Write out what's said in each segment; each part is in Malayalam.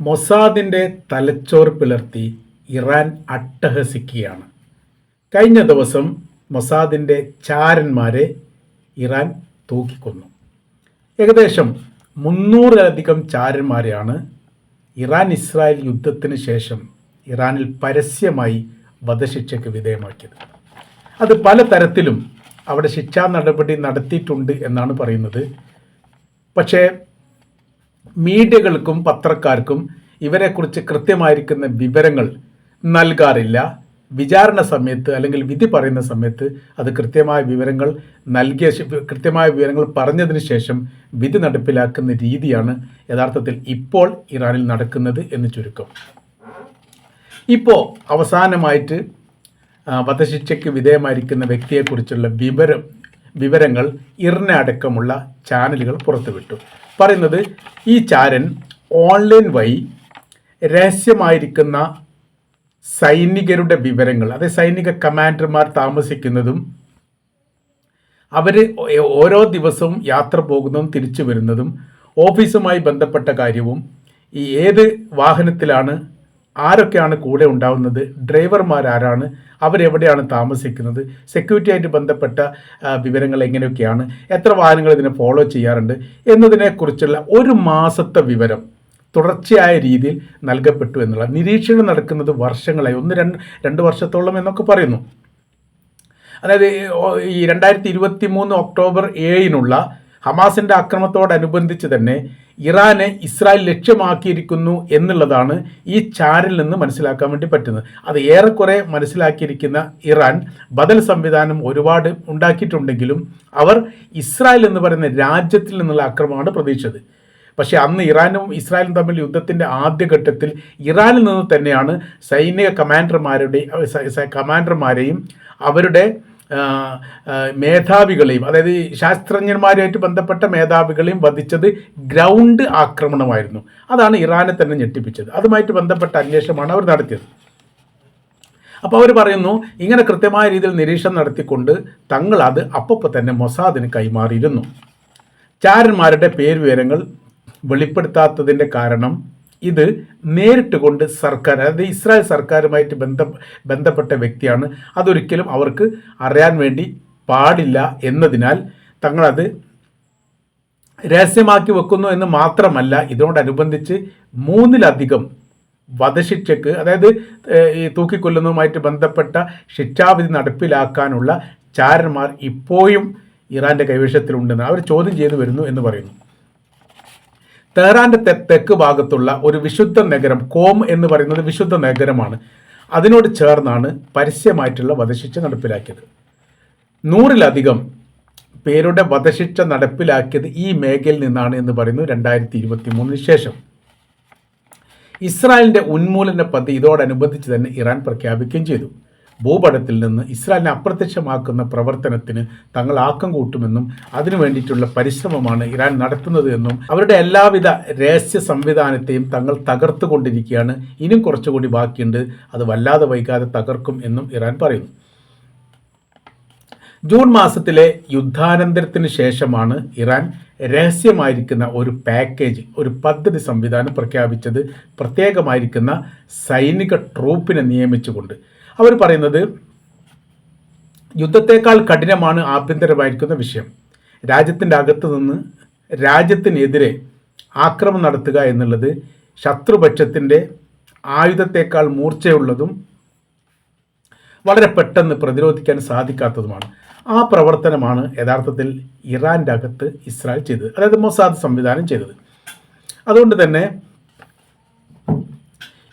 മൊസാദിന്റെ തലച്ചോർ പിളർത്തി ഇറാൻ അട്ടഹസിക്കുകയാണ്. കഴിഞ്ഞ ദിവസം മൊസാദിന്റെ ചാരന്മാരെ ഇറാൻ തൂക്കിക്കൊന്നു. ഏകദേശം മുന്നൂറിലധികം ചാരന്മാരെയാണ് ഇറാൻ ഇസ്രായേൽ യുദ്ധത്തിന് ശേഷം ഇറാനിൽ പരസ്യമായി വധശിക്ഷയ്ക്ക് വിധേയമാക്കിയത്. അത് പലതരത്തിലും അവിടെ ശിക്ഷാ നടപടി നടത്തിയിട്ടുണ്ട് എന്നാണ് പറയുന്നത്. പക്ഷേ മീഡിയകൾക്കും പത്രക്കാർക്കും ഇവരെക്കുറിച്ച് കൃത്യമായിരിക്കുന്ന വിവരങ്ങൾ നൽകാറില്ല. വിചാരണ സമയത്ത് അല്ലെങ്കിൽ വിധി പറയുന്ന സമയത്ത് അത് കൃത്യമായ വിവരങ്ങൾ നൽകിയ കൃത്യമായ വിവരങ്ങൾ പറഞ്ഞതിന് ശേഷം വിധി നടപ്പിലാക്കുന്ന രീതിയാണ് യഥാർത്ഥത്തിൽ ഇപ്പോൾ ഇറാനിൽ നടക്കുന്നത് എന്ന് ചുരുക്കം. ഇപ്പോൾ അവസാനമായിട്ട് വധശിക്ഷയ്ക്ക് വിധേയമായിരിക്കുന്ന വ്യക്തിയെക്കുറിച്ചുള്ള വിവരം വിവരങ്ങൾ ഇറിനടക്കമുള്ള ചാനലുകൾ പുറത്തുവിട്ടു. പറയുന്നത് ഈ ചാരൻ ഓൺലൈൻ വഴി രഹസ്യമായിരിക്കുന്ന സൈനികരുടെ വിവരങ്ങൾ അതായത് സൈനിക കമാൻഡർമാർ താമസിക്കുന്നതും അവർ ഓരോ ദിവസവും യാത്ര പോകുന്നതും തിരിച്ചു വരുന്നതും ഓഫീസുമായി ബന്ധപ്പെട്ട കാര്യവും ഈ ഏത് വാഹനത്തിലാണ് ആരൊക്കെയാണ് കൂടെ ഉണ്ടാവുന്നത്? ഡ്രൈവർമാർ ആരാണ് അവരെവിടെയാണ് താമസിക്കുന്നത്? സെക്യൂരിറ്റി ആയിട്ട് ബന്ധപ്പെട്ട വിവരങ്ങൾ എങ്ങനെയൊക്കെയാണ്? എത്ര വാഹനങ്ങൾ ഇതിനെ ഫോളോ ചെയ്യാറുണ്ട്? എന്നതിനെക്കുറിച്ചുള്ള ഒരു മാസത്തെ വിവരം തുടർച്ചയായ രീതിയിൽ നൽകപ്പെട്ടു എന്നുള്ള നിരീക്ഷണം നടക്കുന്നത് വർഷങ്ങളായി. ഒന്ന് രണ്ട് രണ്ട് വർഷത്തോളം എന്നൊക്കെ പറയുന്നു. അതായത് ഈ രണ്ടായിരത്തി ഇരുപത്തി മൂന്ന് ഒക്ടോബർ ഏഴിനുള്ള ഹമാസിന്റെ ആക്രമണത്തോടനുബന്ധിച്ച് തന്നെ ഇറാനെ ഇസ്രായേൽ ലക്ഷ്യമാക്കിയിരിക്കുന്നു എന്നുള്ളതാണ് ഈ ചാരിൽ നിന്ന് മനസ്സിലാക്കാൻ വേണ്ടി പറ്റുന്നത്. അത് ഏറെക്കുറെ മനസ്സിലാക്കിയിരിക്കുന്ന ഇറാൻ ബദൽ സംവിധാനം ഒരുപാട് ഉണ്ടാക്കിയിട്ടുണ്ടെങ്കിലും അവർ ഇസ്രായേൽ എന്ന് പറയുന്ന രാജ്യത്തിൽ നിന്നുള്ള ആക്രമണമാണ് പ്രതീക്ഷിച്ചത്. പക്ഷേ അന്ന് ഇറാനും ഇസ്രായേലും തമ്മിൽ യുദ്ധത്തിന്റെ ആദ്യഘട്ടത്തിൽ ഇറാനിൽ നിന്ന് തന്നെയാണ് സൈനിക കമാൻഡർമാരുടെ കമാൻഡർമാരെയും അവരുടെ മേധാവികളെയും അതായത് ശാസ്ത്രജ്ഞന്മാരുമായിട്ട് ബന്ധപ്പെട്ട മേധാവികളെയും വധിച്ചത് ഗ്രൗണ്ട് ആക്രമണമായിരുന്നു. അതാണ് ഇറാനെ തന്നെ ഞെട്ടിപ്പിച്ചത്. അതുമായിട്ട് ബന്ധപ്പെട്ട അന്വേഷണമാണ് അവർ നടത്തിയത്. അപ്പോൾ അവർ പറയുന്നു ഇങ്ങനെ കൃത്യമായ രീതിയിൽ നിരീക്ഷണം നടത്തിക്കൊണ്ട് തങ്ങൾ അത് അപ്പോൾ തന്നെ മൊസാദിന് കൈമാറിയിരുന്നു. ചാരന്മാരുടെ പേര് വിവരങ്ങൾ വെളിപ്പെടുത്താത്തതിന്റെ കാരണം ഇത് നേരിട്ട് കൊണ്ട് സർക്കാർ അതായത് ഇസ്രായേൽ സർക്കാരുമായിട്ട് ബന്ധ ബന്ധപ്പെട്ട വ്യക്തിയാണ്. അതൊരിക്കലും അവർക്ക് അറിയാൻ വേണ്ടി പാടില്ല എന്നതിനാൽ തങ്ങളത് രഹസ്യമാക്കി വെക്കുന്നു എന്ന് മാത്രമല്ല ഇതിനോടനുബന്ധിച്ച് മൂന്നിലധികം വധശിക്ഷയ്ക്ക് അതായത് ഈ തൂക്കിക്കൊല്ലുന്നതുമായിട്ട് ബന്ധപ്പെട്ട ശിക്ഷാവിധി നടപ്പിലാക്കാനുള്ള ചാരന്മാർ ഇപ്പോഴും ഇറാന്റെ കൈവശത്തിലുണ്ടെന്ന് അവർ ചോദ്യം ചെയ്തു വരുന്നു എന്ന് പറയുന്നു. തെഹ്റാന്റെ തെക്ക് ഭാഗത്തുള്ള ഒരു വിശുദ്ധ നഗരം കോം എന്ന് പറയുന്നത് വിശുദ്ധ നഗരമാണ്. അതിനോട് ചേർന്നാണ് പരസ്യമായിട്ടുള്ള വധശിക്ഷ നടപ്പിലാക്കിയത്. നൂറിലധികം പേരുടെ വധശിക്ഷ നടപ്പിലാക്കിയത് ഈ മേഖലയിൽ നിന്നാണ് എന്ന് പറയുന്നു രണ്ടായിരത്തി ഇരുപത്തി മൂന്നിന് ശേഷം. ഇസ്രായേലിന്റെ ഉന്മൂലന പദ്ധതി ഇതോടനുബന്ധിച്ച് തന്നെ ഇറാൻ പ്രഖ്യാപിക്കുകയും ചെയ്തു. ഭൂപടത്തിൽ നിന്ന് ഇസ്രായേലിനെ അപ്രത്യക്ഷമാക്കുന്ന പ്രവർത്തനത്തിന് തങ്ങൾ ആക്കം കൂട്ടുമെന്നും അതിനു വേണ്ടിയിട്ടുള്ള പരിശ്രമമാണ് ഇറാൻ നടത്തുന്നത് എന്നും അവരുടെ എല്ലാവിധ രഹസ്യ സംവിധാനത്തെയും തങ്ങൾ തകർത്തുകൊണ്ടിരിക്കുകയാണ്. ഇനിയും കുറച്ചുകൂടി ബാക്കിയുണ്ട്. അത് വല്ലാതെ വൈകാതെ തകർക്കും എന്നും ഇറാൻ പറയുന്നു. ജൂൺ മാസത്തിലെ യുദ്ധാനന്തരത്തിന് ശേഷമാണ് ഇറാൻ രഹസ്യമായിരിക്കുന്ന ഒരു പാക്കേജ് ഒരു പദ്ധതി സംവിധാനം പ്രഖ്യാപിച്ചത്. പ്രത്യേകമായിരിക്കുന്ന സൈനിക ട്രൂപ്പിനെ നിയമിച്ചുകൊണ്ട്. അവർ പറയുന്നത് യുദ്ധത്തേക്കാൾ കഠിനമാണ് ആഭ്യന്തരമായിരിക്കുന്ന വിഷയം. രാജ്യത്തിന്റെ അകത്ത് നിന്ന് രാജ്യത്തിനെതിരെ ആക്രമം നടത്തുക എന്നുള്ളത് ശത്രുപക്ഷത്തിന്റെ ആയുധത്തേക്കാൾ മൂർച്ചയുള്ളതും വളരെ പെട്ടെന്ന് പ്രതിരോധിക്കാൻ സാധിക്കാത്തതുമാണ്. ആ പ്രവർത്തനമാണ് യഥാർത്ഥത്തിൽ ഇറാന്റെ അകത്ത് ഇസ്രായേൽ ചെയ്തത് അതായത് മൊസാദ് സംവിധാനം ചെയ്തത്. അതുകൊണ്ട് തന്നെ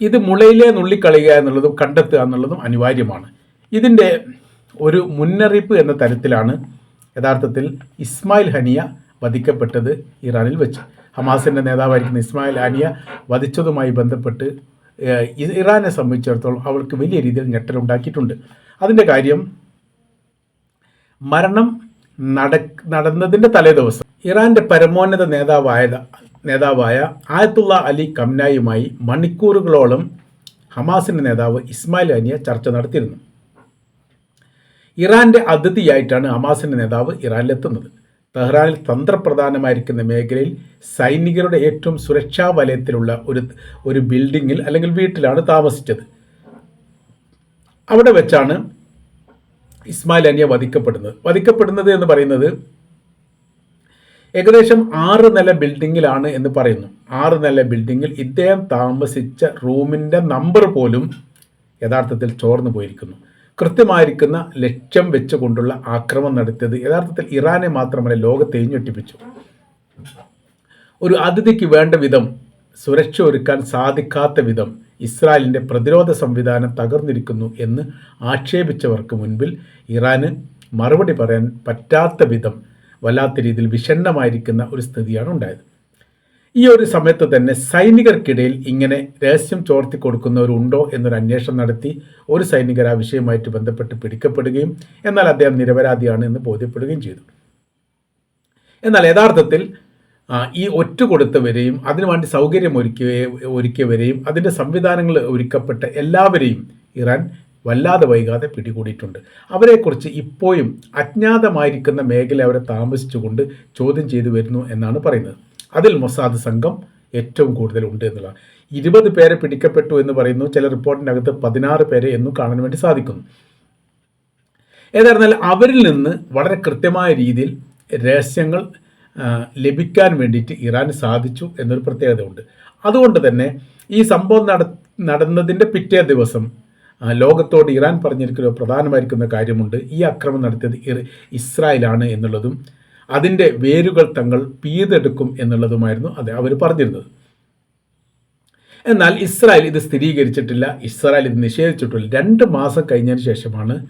ഇത് മുളയിലെ നുള്ളിക്കളയുക എന്നുള്ളതും കണ്ടെത്തുക എന്നുള്ളതും അനിവാര്യമാണ്. ഇതിന്റെ ഒരു മുന്നറിയിപ്പ് എന്ന തരത്തിലാണ് യഥാർത്ഥത്തിൽ ഇസ്മായിൽ ഹനിയ വധിക്കപ്പെട്ടത് ഇറാനിൽ വെച്ച്. ഹമാസിന്റെ നേതാവായിരിക്കുന്ന ഇസ്മായിൽ ഹനിയ വധിച്ചതുമായി ബന്ധപ്പെട്ട് ഇറാനെ സംബന്ധിച്ചിടത്തോളം അവൾക്ക് വലിയ രീതിയിൽ ഞെട്ടലുണ്ടാക്കിയിട്ടുണ്ട് അതിന്റെ കാര്യം മരണം നട നടന്നതിന്റെ തലേ ദിവസം ഇറാന്റെ പരമോന്നത നേതാവായ നേതാവായ ആയത്തുള്ള അലി കംനായുമായി മണിക്കൂറുകളോളം ഹമാസിന്റെ നേതാവ് ഇസ്മായിൽ അനിയ ചർച്ച നടത്തിയിരുന്നു. ഇറാന്റെ അതിഥിയായിട്ടാണ് ഹമാസിന്റെ നേതാവ് ഇറാനിലെത്തുന്നത്. തെഹ്റാനിൽ തന്ത്രപ്രധാനമായിരിക്കുന്ന മേഖലയിൽ സൈനികരുടെ ഏറ്റവും സുരക്ഷാ വലയത്തിലുള്ള ഒരു ഒരു ബിൽഡിങ്ങിൽ അല്ലെങ്കിൽ വീട്ടിലാണ് താമസിച്ചത്. അവിടെ വെച്ചാണ് ഇസ്മായിൽ അനിയ വധിക്കപ്പെടുന്നത്. വധിക്കപ്പെടുന്നത് എന്ന് പറയുന്നത് ഏകദേശം ആറ് നില ബിൽഡിങ്ങിലാണ് എന്ന് പറയുന്നു. ആറ് നില ബിൽഡിങ്ങിൽ ഇദ്ദേഹം താമസിച്ച റൂമിന്റെ നമ്പർ പോലും യഥാർത്ഥത്തിൽ ചോർന്നു പോയിരിക്കുന്നു. കൃത്യമായിരിക്കുന്ന ലക്ഷ്യം വെച്ചുകൊണ്ടുള്ള ആക്രമണം നടത്തിയത് യഥാർത്ഥത്തിൽ ഇറാനെ മാത്രമല്ല ലോകത്തെ ഞെട്ടിപ്പിച്ചു ഒരു അതിഥിക്ക് വേണ്ട വിധം സുരക്ഷ ഒരുക്കാൻ സാധിക്കാത്ത വിധം ഇസ്രായേലിന്റെ പ്രതിരോധ സംവിധാനം തകർന്നിരിക്കുന്നു എന്ന് ആക്ഷേപിച്ചവർക്ക് മുൻപിൽ ഇറാന് മറുപടി പറയാൻ പറ്റാത്ത വിധം വല്ലാത്ത രീതിയിൽ വിഷണ്ണമായിരിക്കുന്ന ഒരു സ്ഥിതിയാണ് ഉണ്ടായത്. ഈ ഒരു സമയത്ത് തന്നെ സൈനികർക്കിടയിൽ ഇങ്ങനെ രഹസ്യം ചോർത്തി കൊടുക്കുന്നവരുണ്ടോ എന്നൊരു അന്വേഷണം നടത്തി ഒരു സൈനികർ ആ വിഷയവുമായിട്ട് ബന്ധപ്പെട്ട് പിടിക്കപ്പെടുകയും എന്നാൽ അദ്ദേഹം നിരപരാധിയാണ് എന്ന് ബോധ്യപ്പെടുകയും ചെയ്തു. എന്നാൽ യഥാർത്ഥത്തിൽ ഈ ഒറ്റ കൊടുത്തവരെയും അതിനുവേണ്ടി സൗകര്യം ഒരുക്കിയ ഒരുക്കിയവരെയും അതിന്റെ സംവിധാനങ്ങൾ ഒരുക്കപ്പെട്ട എല്ലാവരെയും ഇറാൻ വല്ലാതെ വൈകാതെ പിടികൂടിയിട്ടുണ്ട്. അവരെക്കുറിച്ച് ഇപ്പോഴും അജ്ഞാതമായിരിക്കുന്ന മേഖല അവരെ താമസിച്ചുകൊണ്ട് ചോദ്യം ചെയ്തു വരുന്നു എന്നാണ് പറയുന്നത്. അതിൽ മൊസാദ് സംഘം ഏറ്റവും കൂടുതൽ ഉണ്ട് എന്നുള്ളതാണ്. ഇരുപത് പേരെ പിടിക്കപ്പെട്ടു എന്ന് പറയുന്നു. ചില റിപ്പോർട്ടിന്റെ അകത്ത് പതിനാറ് പേരെ എന്നും കാണാൻ വേണ്ടി സാധിക്കുന്നു. ഏതായിരുന്നാലും അവരിൽ നിന്ന് വളരെ കൃത്യമായ രീതിയിൽ രഹസ്യങ്ങൾ ലഭിക്കാൻ വേണ്ടിയിട്ട് ഇറാന് സാധിച്ചു എന്നൊരു പ്രത്യേകതയുണ്ട്. അതുകൊണ്ട് തന്നെ ഈ സംഭവം നട നടന്നതിന്റെ പിറ്റേ ദിവസം ലോകത്തോട് ഇറാൻ പറഞ്ഞിരിക്കുന്ന പ്രധാനമായിരിക്കുന്ന കാര്യമുണ്ട്. ഈ അക്രമം നടത്തിയത് ഇസ്രായേലാണ് എന്നുള്ളതും അതിന്റെ വേരുകൾ തങ്ങൾ പീതെടുക്കും എന്നുള്ളതുമായിരുന്നു അത് അവർ പറഞ്ഞിരുന്നത്. എന്നാൽ ഇസ്രായേൽ ഇത് സ്ഥിരീകരിച്ചിട്ടില്ല. ഇസ്രായേൽ ഇത് നിഷേധിച്ചിട്ടില്ല. രണ്ട് മാസം കഴിഞ്ഞതിന് ശേഷമാണ്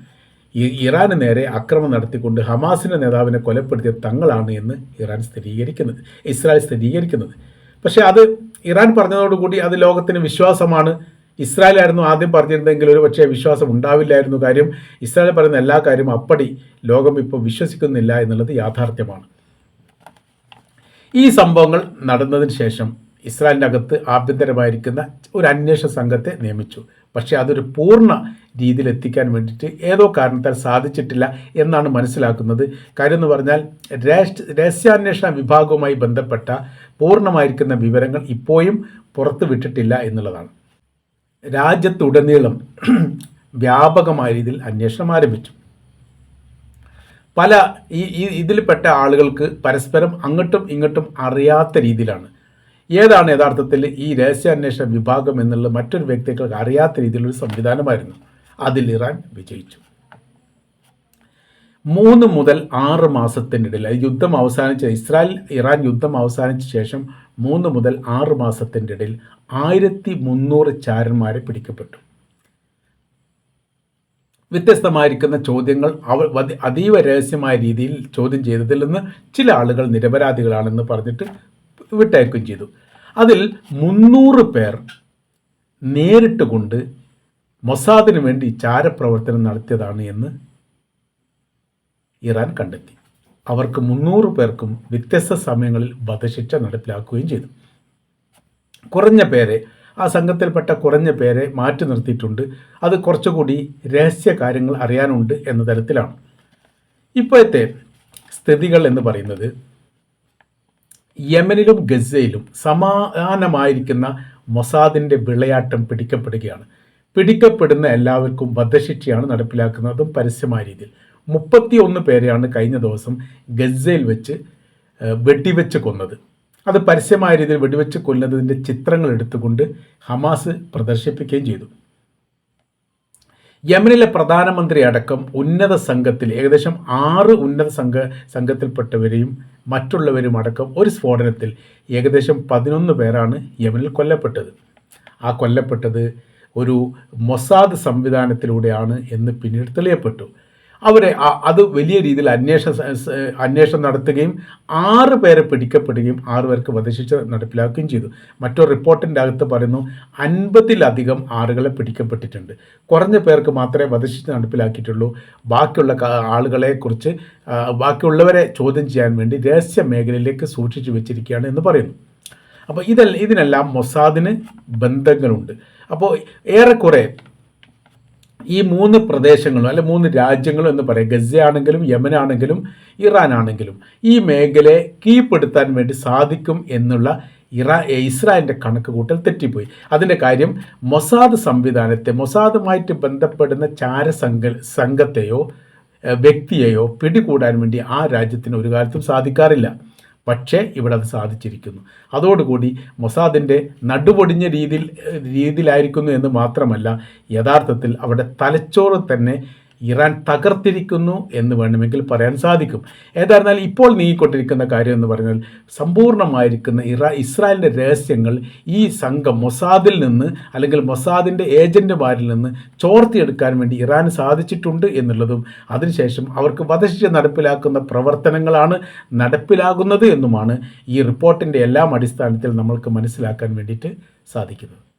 ഇറാന് നേരെ അക്രമം നടത്തിക്കൊണ്ട് ഹമാസിന്റെ നേതാവിനെ കൊലപ്പെടുത്തിയ തങ്ങളാണ് എന്ന് ഇറാൻ സ്ഥിരീകരിക്കുന്നത്. ഇസ്രായേൽ സ്ഥിരീകരിക്കുന്നത്. പക്ഷേ അത് ഇറാൻ പറഞ്ഞതോടുകൂടി അത് ലോകത്തിന് വിശ്വാസമാണ്. ഇസ്രായേലായിരുന്നു ആദ്യം പറഞ്ഞിരുന്നെങ്കിൽ ഒരു പക്ഷേ വിശ്വാസം ഉണ്ടാവില്ലായിരുന്നു കാര്യം. ഇസ്രായേൽ പറയുന്ന എല്ലാ കാര്യവും അപ്പടി ലോകം ഇപ്പോൾ വിശ്വസിക്കുന്നില്ല എന്നുള്ളത് യാഥാർത്ഥ്യമാണ്. ഈ സംഭവങ്ങൾ നടന്നതിന് ശേഷം ഇസ്രായേലിന്റെ അകത്ത് ആഭ്യന്തരമായിരിക്കുന്ന ഒരു അന്വേഷണ സംഘത്തെ നിയമിച്ചു. പക്ഷേ അതൊരു പൂർണ രീതിയിൽ എത്തിക്കാൻ വേണ്ടിയിട്ട് ഏതോ കാരണത്താൽ സാധിച്ചിട്ടില്ല എന്നാണ് മനസ്സിലാക്കുന്നത്. കാര്യം എന്ന് പറഞ്ഞാൽ രഹസ്യാന്വേഷണ വിഭാഗവുമായി ബന്ധപ്പെട്ട പൂർണമായിരിക്കുന്ന വിവരങ്ങൾ ഇപ്പോഴും പുറത്തുവിട്ടിട്ടില്ല എന്നുള്ളതാണ്. രാജ്യത്തുടനീളം വ്യാപകമായ രീതിയിൽ അന്വേഷണം ആരംഭിച്ചു. പല ഈ ഇതിൽപ്പെട്ട ആളുകൾക്ക് പരസ്പരം അങ്ങോട്ടും ഇങ്ങോട്ടും അറിയാത്ത രീതിയിലാണ്. ഏതാണ് യഥാർത്ഥത്തിൽ ഈ രഹസ്യാന്വേഷണ വിഭാഗം എന്നുള്ള മറ്റൊരു വ്യക്തികൾക്ക് അറിയാത്ത രീതിയിലൊരു സംവിധാനമായിരുന്നു. അതിൽ ഇറാൻ വിജയിച്ചു. മൂന്ന് മുതൽ ആറ് മാസത്തിനിടയിൽ യുദ്ധം അവസാനിച്ച ഇസ്രായേൽ ഇറാൻ യുദ്ധം അവസാനിച്ച ശേഷം മൂന്ന് മുതൽ ആറ് മാസത്തിന്റെ ഇടയിൽ ആയിരത്തി മുന്നൂറ് ചാരന്മാരെ പിടിക്കപ്പെട്ടു. വ്യത്യസ്തമായിരിക്കുന്ന ചോദ്യങ്ങൾ അവ അതീവ രഹസ്യമായ രീതിയിൽ ചോദ്യം ചെയ്തതിൽ നിന്ന് ചില ആളുകൾ നിരപരാധികളാണെന്ന് പറഞ്ഞിട്ട് വിട്ടയക്കുകയും ചെയ്തു. അതിൽ മുന്നൂറ് പേർ നേരിട്ട് കൊണ്ട് മൊസാദിന് വേണ്ടി ചാരപ്രവർത്തനം നടത്തിയതാണ് എന്ന് ഇറാൻ കണ്ടെത്തി. അവർക്ക് മുന്നൂറ് പേർക്കും വ്യത്യസ്ത സമയങ്ങളിൽ വധശിക്ഷ നടപ്പിലാക്കുകയും ചെയ്തു. കുറഞ്ഞ പേരെ ആ സംഘത്തിൽപ്പെട്ട കുറഞ്ഞ പേരെ മാറ്റി നിർത്തിയിട്ടുണ്ട്. അത് കുറച്ചുകൂടി രഹസ്യ കാര്യങ്ങൾ അറിയാനുണ്ട് എന്ന തരത്തിലാണ്. ഇപ്പോഴത്തെ സ്ഥിതികൾ എന്ന് പറയുന്നത് യമനിലും ഗസയിലും സമാനമായിരിക്കുന്ന മൊസാദിന്റെ വിളയാട്ടം പിടിക്കപ്പെടുകയാണ്. പിടിക്കപ്പെടുന്ന എല്ലാവർക്കും വധശിക്ഷയാണ് നടപ്പിലാക്കുന്നതും പരസ്യമായ രീതിയിൽ. മുപ്പത്തി ഒന്ന് പേരെയാണ് കഴിഞ്ഞ ദിവസം ഗസയിൽ വെച്ച് വെട്ടിവെച്ച് കൊന്നത്. അത് പരസ്യമായ രീതിയിൽ വെടിവെച്ച് കൊല്ലുന്നതിന്റെ ചിത്രങ്ങൾ എടുത്തുകൊണ്ട് ഹമാസ് പ്രദർശിപ്പിക്കുകയും ചെയ്തു. യമനിലെ പ്രധാനമന്ത്രി അടക്കം ഉന്നത സംഘത്തിൽ ഏകദേശം ആറ് ഉന്നത സംഘ സംഘത്തിൽപ്പെട്ടവരെയും മറ്റുള്ളവരും അടക്കം ഒരു സ്ഫോടനത്തിൽ ഏകദേശം പതിനൊന്ന് പേരാണ് യമനിൽ കൊല്ലപ്പെട്ടത്. ആ കൊല്ലപ്പെട്ടത് ഒരു മൊസാദ് സംവിധാനത്തിലൂടെയാണ് എന്ന് പിന്നീട് തെളിയപ്പെട്ടു. അവരെ അത് വലിയ രീതിയിൽ അന്വേഷണ അന്വേഷണം നടത്തുകയും ആറ് പേരെ പിടിക്കപ്പെടുകയും ആറ് പേർക്ക് വധശിക്ഷ നടപ്പിലാക്കുകയും ചെയ്തു. മറ്റൊരു റിപ്പോർട്ടിന്റെ അകത്ത് പറയുന്നു അൻപതിലധികം ആളുകളെ പിടിക്കപ്പെട്ടിട്ടുണ്ട്. കുറഞ്ഞ പേർക്ക് മാത്രമേ വധശിക്ഷ നടപ്പിലാക്കിയിട്ടുള്ളൂ. ബാക്കിയുള്ള ആളുകളെ കുറിച്ച് ബാക്കിയുള്ളവരെ ചോദ്യം ചെയ്യാൻ വേണ്ടി രഹസ്യ മേഖലയിലേക്ക് സൂക്ഷിച്ചു വെച്ചിരിക്കുകയാണ് എന്ന് പറയുന്നു. അപ്പോൾ ഇതെല്ലാം ഇതിനെല്ലാം മൊസാദിന് ബന്ധങ്ങളുണ്ട്. അപ്പോൾ ഏറെക്കുറെ ഈ മൂന്ന് പ്രദേശങ്ങളും അല്ലെ മൂന്ന് രാജ്യങ്ങളും എന്ന് പറയാം. ഗസ ആണെങ്കിലും യമൻ ആണെങ്കിലും ഇറാൻ ആണെങ്കിലും ഈ മേഖലയെ കീഴ്പ്പെടുത്താൻ വേണ്ടി സാധിക്കും എന്നുള്ള ഇറാ ഇസ്രായേലിന്റെ കണക്ക് കൂട്ടൽ തെറ്റിപ്പോയി. അതിന്റെ കാര്യം മൊസാദ് സംവിധാനത്തെ മൊസാദുമായിട്ട് ബന്ധപ്പെടുന്ന ചാരസംഘ സംഘത്തെയോ വ്യക്തിയെയോ പിടികൂടാൻ വേണ്ടി ആ രാജ്യത്തിന് ഒരു കാലത്തും സാധിക്കാറില്ല. പക്ഷേ ഇവിടെ അത് സാധിച്ചിരിക്കുന്നു. അതോടുകൂടി മൊസാദിന്റെ നടുപൊടിഞ്ഞ രീതിയിൽ രീതിയിലായിരിക്കുന്നു എന്ന് മാത്രമല്ല യഥാർത്ഥത്തിൽ അവിടെ തലച്ചോറ് തന്നെ ഇറാൻ തകർത്തിരിക്കുന്നു എന്ന് വേണമെങ്കിൽ പറയാൻ സാധിക്കും. ഏതായിരുന്നാലും ഇപ്പോൾ നീങ്ങിക്കൊണ്ടിരിക്കുന്ന കാര്യം എന്ന് പറഞ്ഞാൽ സമ്പൂർണമായിരിക്കുന്ന ഇറാ ഇസ്രായേലിന്റെ രഹസ്യങ്ങൾ ഈ സംഘം മൊസാദിൽ നിന്ന് അല്ലെങ്കിൽ മൊസാദിന്റെ ഏജന്റുമാരിൽ നിന്ന് ചോർത്തിയെടുക്കാൻ വേണ്ടി ഇറാന് സാധിച്ചിട്ടുണ്ട് എന്നുള്ളതും അതിനുശേഷം അവർക്ക് വധശിക്ഷ നടപ്പിലാക്കുന്ന പ്രവർത്തനങ്ങളാണ് നടപ്പിലാകുന്നത് എന്നുമാണ് ഈ റിപ്പോർട്ടിന്റെ എല്ലാം അടിസ്ഥാനത്തിൽ നമ്മൾക്ക് മനസ്സിലാക്കാൻ വേണ്ടിയിട്ട് സാധിക്കുന്നത്.